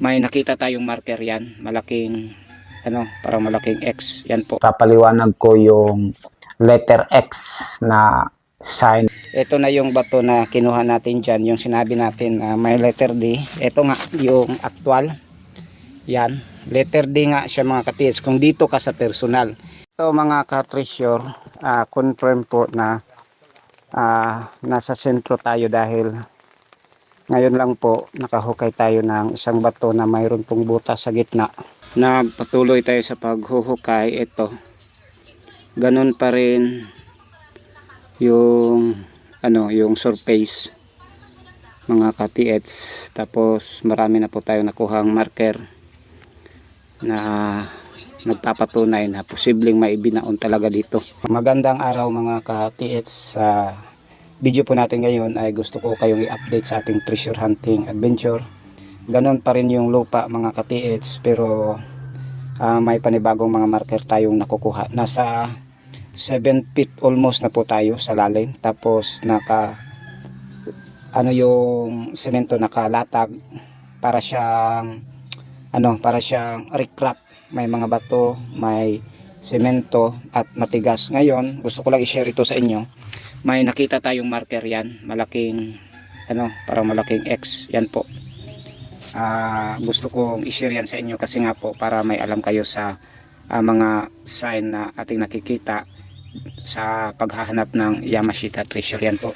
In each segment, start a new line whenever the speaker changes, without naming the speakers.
may nakita tayong marker yan. Malaking ano parang malaking X. Yan po.
Papaliwanag ko yung letter X na sign.
ito na yung bato na kinuha natin dyan. Yung sinabi natin na may letter D. Ito nga yung actual. Yan. Letter D nga siya mga katiis kung dito ka sa personal. Ito mga ka-treasure ah, confirm po na ah, nasa sentro tayo dahil ngayon lang po nakahukay tayo ng isang bato na mayroon pong butas sa gitna. Na patuloy tayo sa paghuhukay. Ito ganun pa rin yung ano yung surface mga katiets tapos marami na po tayo nakuhang marker na nagpapatunay na posibleng maibinaon talaga dito. Magandang araw mga katiets sa video po natin ngayon ay gusto ko kayong i-update sa ating treasure hunting adventure. Ganon pa rin yung lupa mga katiets pero ah, may panibagong mga marker tayong nakukuha. Nasa 7 feet almost na po tayo sa lalim. Tapos naka ano yung semento nakalatag para siyang ano para siyang recrap may mga bato may semento at matigas. Ngayon gusto ko lang i-share ito sa inyo may nakita tayong marker yan. Malaking ano parang malaking X. Yan po. Ah, gusto kong i-share yan sa inyo kasi nga po para may alam kayo sa ah, mga sign na ating nakikita sa paghahanap ng Yamashita treasure. Yan po.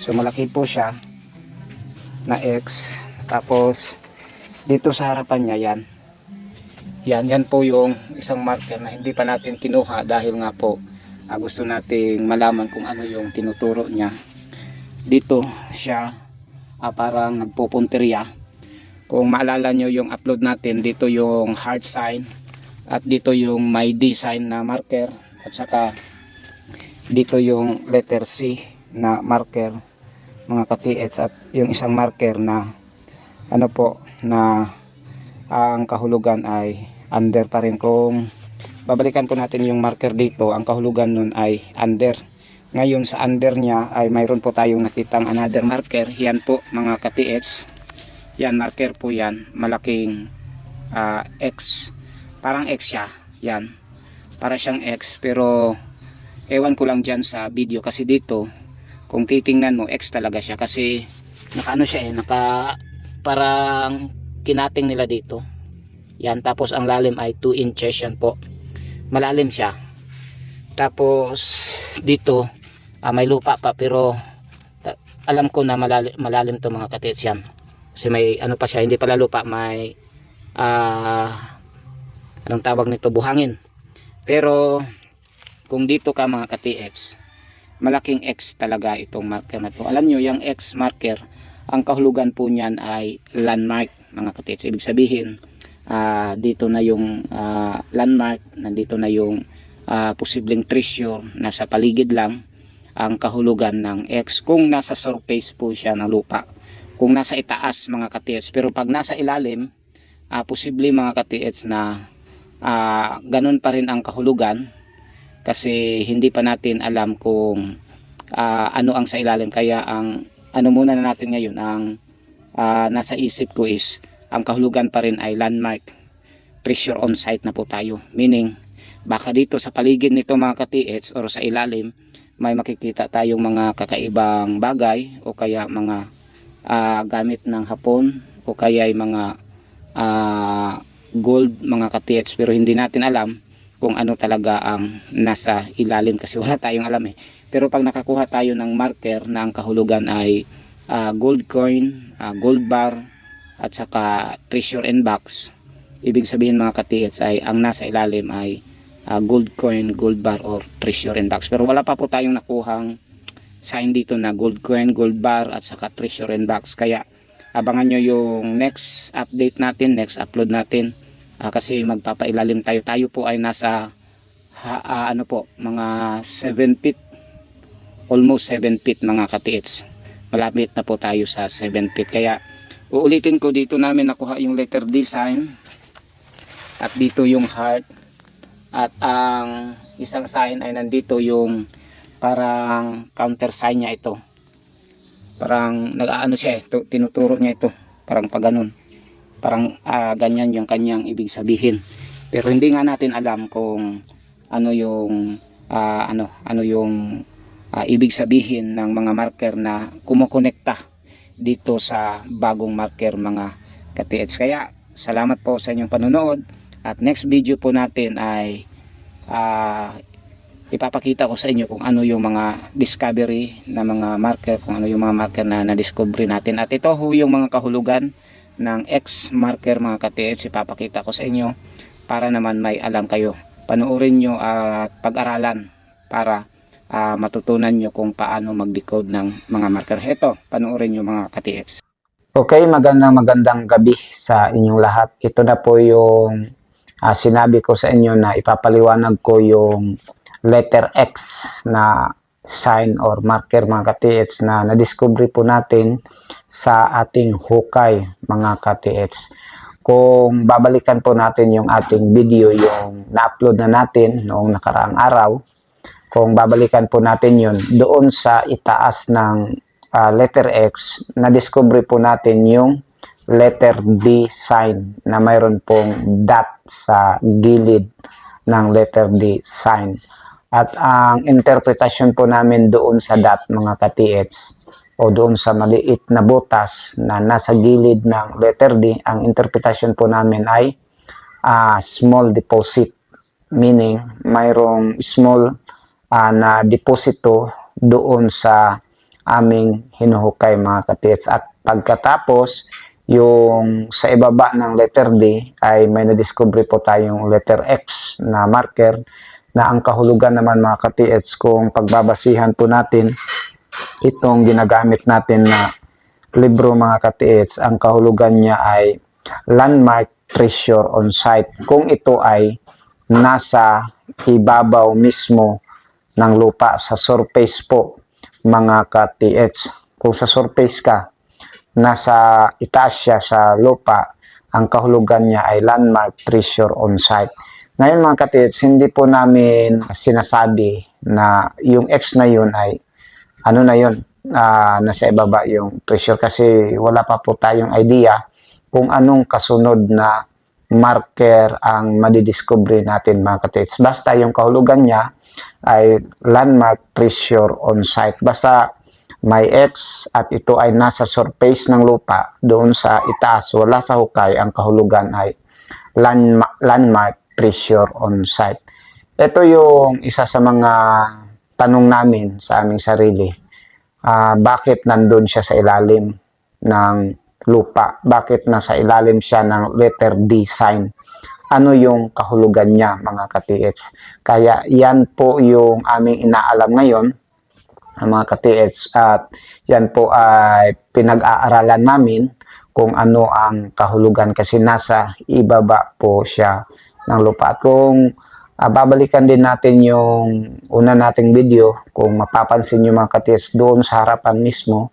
So malaki po siya na X. Tapos dito sa harapan niya yan. Yan yan po yung isang marker na hindi pa natin kinuha dahil nga po ah, gusto nating malaman kung ano yung tinuturo niya. Dito siya ah, parang nagpupunteriya. Kung maalala nyo yung upload natin dito yung heart sign at dito yung may D sign na marker at saka dito yung letter C na marker mga ka-TH at yung isang marker na ano po na ang kahulugan ay under pa rin kung babalikan po natin yung marker dito. Ang kahulugan nun ay under. Ngayon sa under niya ay mayroon po tayong nakitang another marker. Yan po mga ka-TH yan marker po yan. Malaking ah, X. Parang X siya. Yan. Para siyang X. Pero ewan ko lang dyan sa video. Kasi dito kung titingnan mo X talaga siya. Kasi naka ano siya eh naka parang kinating nila dito. Yan tapos ang lalim ay 2 inches yan po malalim siya. Tapos dito ah, may lupa pa pero alam ko na malalim, malalim to mga katits yan. Kasi may ano pa siya hindi pala lupa may ah anong tawag nito buhangin. Pero kung dito ka mga ka-TX malaking X talaga itong marker na to. Alam nyo yung X marker ang kahulugan po niyan ay landmark mga ka-TX ibig sabihin ah, dito na yung ah, landmark nandito na yung ah, posibleng treasure nasa paligid lang ang kahulugan ng X. Kung nasa surface po siya ng lupa kung nasa itaas mga ka-TH pero pag nasa ilalim ah, posible mga ka-TH na ah, ganun pa rin ang kahulugan. Kasi hindi pa natin alam kung ah, ano ang sa ilalim. Kaya ang ano muna na natin ngayon ang ah, nasa isip ko is ang kahulugan pa rin ay landmark. Pressure on site na po tayo. Meaning baka dito sa paligid nito mga ka-TH or sa ilalim may makikita tayong mga kakaibang bagay o kaya mga ah, gamit ng hapon o kaya ay mga ah, gold mga ka-TH pero hindi natin alam kung ano talaga ang nasa ilalim kasi wala tayong alam eh. Pero pag nakakuha tayo ng marker na ang kahulugan ay ah, gold coin, ah, gold bar at saka treasure and box. Ibig sabihin mga ka-TH ay ang nasa ilalim ay ah, gold coin, gold bar or treasure and box. Pero wala pa po tayong nakuhang sign dito na gold coin, gold bar at saka treasure and box. Kaya abangan nyo yung next update natin, next upload natin. Ah, kasi magpapailalim tayo. Tayo po ay nasa ha, ah, ano po, mga 7 feet. Almost 7 feet mga ka-TH malapit na po tayo sa 7 feet. Kaya uulitin ko dito namin nakuha yung letter D sign at dito yung heart at ang isang sign ay nandito yung parang counter sign niya ito. Parang nag-aano siya eh tu- tinuturo niya ito. Parang pag Parang ah, ganyan yung kanyang ibig sabihin. Pero hindi nga natin alam kung ano yung ah, ano ano yung ah, ibig sabihin ng mga marker na kumukonekta dito sa bagong marker mga ka-TH. Kaya salamat po sa inyong panonood at next video po natin ay ah, ipapakita ko sa inyo kung ano yung mga discovery na mga marker, kung ano yung mga marker na na-discovery natin. At ito ho yung mga kahulugan ng X marker mga ka-TH. Ipapakita ko sa inyo para naman may alam kayo. Panoorin nyo at pag-aralan para ah, matutunan nyo kung paano mag-decode ng mga marker. Ito, panoorin nyo mga ka-TH.
Okay, magandang magandang gabi sa inyong lahat. Ito na po yung ah, sinabi ko sa inyo na ipapaliwanag ko yung letter X na sign or marker mga ka-TH na na-discovery po natin sa ating hukay mga ka-TH. Kung babalikan po natin yung ating video, yung na-upload na natin noong nakaraang araw, kung babalikan po natin yun, doon sa itaas ng ah, letter X, na-discover po natin yung letter D sign na mayroon pong dot sa gilid ng letter D sign. At ang interpretasyon po namin doon sa dot mga ka-TH o doon sa maliit na butas na nasa gilid ng letter D, ang interpretasyon po namin ay ah, small deposit. Meaning, mayroong small ah, na deposito doon sa aming hinuhukay mga katits. At pagkatapos, yung sa ibaba ng letter D ay may na-discover po tayong letter X na marker na ang kahulugan naman mga katits kung pagbabasihan po natin itong ginagamit natin na libro mga katits, ang kahulugan niya ay landmark pressure on site. Kung ito ay nasa ibabaw mismo ng lupa sa surface po mga ka-TH. Kung sa surface ka, nasa itaas siya sa lupa, ang kahulugan niya ay landmark pressure on site. Ngayon mga ka-TH, hindi po namin sinasabi na yung X na yun ay ano na yun, ah, nasa ibaba yung pressure kasi wala pa po tayong idea kung anong kasunod na marker ang madidiscovery natin mga ka-TH. Basta yung kahulugan niya ay landmark pressure on site. Basta may X at ito ay nasa surface ng lupa doon sa itaas, wala sa hukay, ang kahulugan ay landmark, landmark pressure on site. Ito yung isa sa mga tanong namin sa aming sarili. Ah, bakit nandun siya sa ilalim ng lupa? Bakit nasa ilalim siya ng letter D sign? Ano yung kahulugan niya mga ka-TH? Kaya yan po yung aming inaalam ngayon mga ka-TH at yan po ay pinag-aaralan namin kung ano ang kahulugan kasi nasa ibaba po siya ng lupa. At kung ah, babalikan din natin yung una nating video, kung mapapansin nyo mga ka-TH, doon sa harapan mismo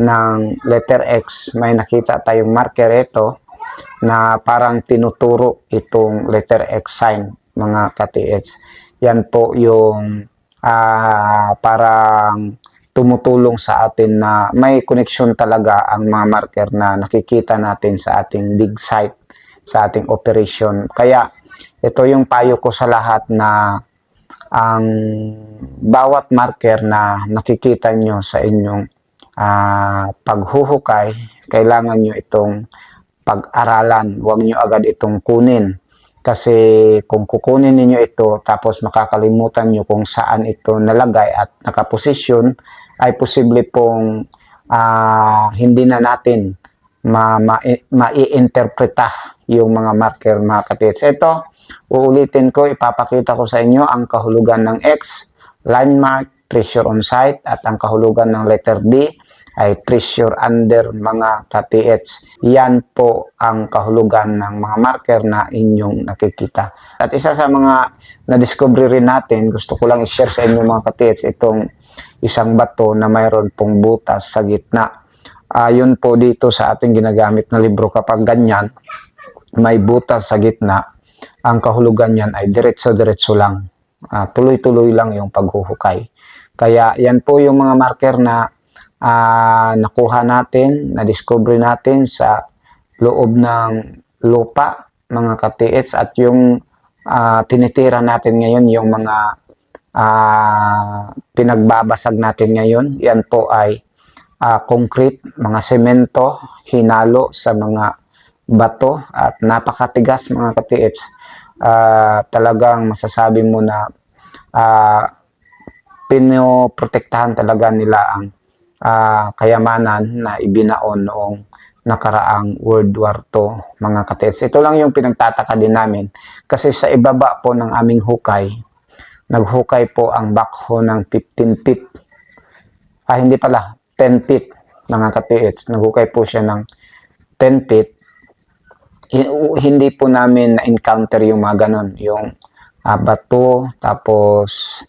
ng letter X, may nakita tayong marker ito na parang tinuturo itong letter X sign mga ka-TH. Yan po yung ah, parang tumutulong sa atin na may connection talaga ang mga marker na nakikita natin sa ating dig site, sa ating operation. Kaya ito yung payo ko sa lahat na ang bawat marker na nakikita nyo sa inyong ah, paghuhukay, kailangan nyo itong pag-aralan. Huwag nyo agad itong kunin. Kasi kung kukunin ninyo ito tapos makakalimutan nyo kung saan ito nalagay at nakaposisyon, ay posible pong ah, hindi na natin ma, ma, yung mga marker mga katits. Ito, uulitin ko, ipapakita ko sa inyo ang kahulugan ng X, landmark, pressure on site, at ang kahulugan ng letter D ay pressure under mga ka-TH. Yan po ang kahulugan ng mga marker na inyong nakikita. At isa sa mga na-discover rin natin, gusto ko lang i-share sa inyo mga ka-TH, itong isang bato na mayroon pong butas sa gitna. Ayon po dito sa ating ginagamit na libro kapag ganyan, may butas sa gitna, ang kahulugan niyan ay diretso-diretso lang. Ah, tuloy-tuloy lang yung paghuhukay. Kaya yan po yung mga marker na ah, nakuha natin, na-discover natin sa loob ng lupa, mga katiits, at yung ah, tinitira natin ngayon, yung mga ah, pinagbabasag natin ngayon, yan po ay ah, concrete, mga semento, hinalo sa mga bato at napakatigas mga katiits. Ah, talagang masasabi mo na ah, pinoprotektahan talaga nila ang ah, kayamanan na ibinaon noong nakaraang World War II mga katiits. Ito lang yung pinagtataka din namin kasi sa ibaba po ng aming hukay, naghukay po ang backhoe ng 15 feet. Ah, hindi pala, 10 feet mga katiits. Naghukay po siya ng 10 feet. Hi- Hindi po namin na-encounter yung mga ganon. Yung ah, bato, tapos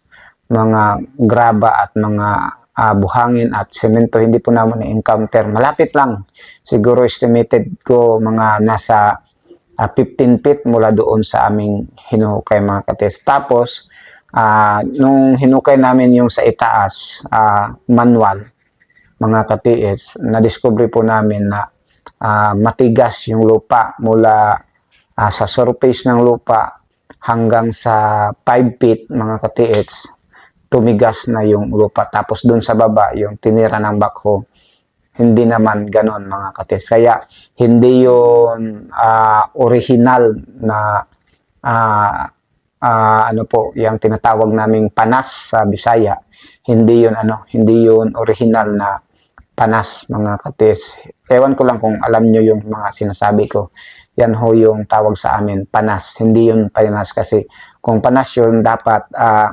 mga graba at mga ah, buhangin at semento. Hindi po namin na-encounter. Malapit lang. Siguro estimated ko mga nasa ah, 15 feet mula doon sa aming hinukay mga katiits. Tapos, ah, nung hinukay namin yung sa itaas, ah, manual, mga katiis, na-discover po namin na ah, matigas yung lupa mula ah, sa surface ng lupa hanggang sa 5 feet, mga katiits, tumigas na yung lupa. Tapos dun sa baba, yung tinira ng backhoe, hindi naman ganon mga katiis. Kaya hindi yun ah, original na ah, ah, ano po, yung tinatawag naming panas sa Bisaya. Hindi yun ano, hindi yun original na panas mga katis. Ewan ko lang kung alam nyo yung mga sinasabi ko. Yan ho yung tawag sa amin, panas. Hindi yun panas kasi kung panas yun, dapat ah,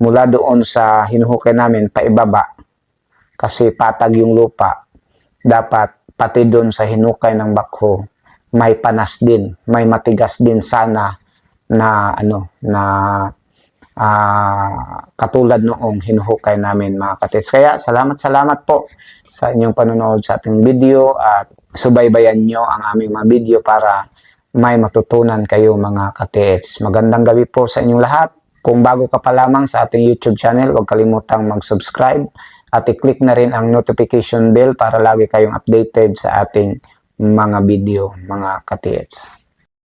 mula doon sa hinuhukay namin paibaba kasi patag yung lupa. Dapat pati doon sa hinukay ng bakho, may panas din, may matigas din sana na ano na ah, katulad noong hinuhukay namin mga katis. Kaya salamat salamat po sa inyong panonood sa ating video at subaybayan nyo ang aming mga video para may matutunan kayo mga katits. Magandang gabi po sa inyong lahat. Kung bago ka pa lamang sa ating YouTube channel, huwag kalimutang mag-subscribe at i-click na rin ang notification bell para lagi kayong updated sa ating mga video, mga katits.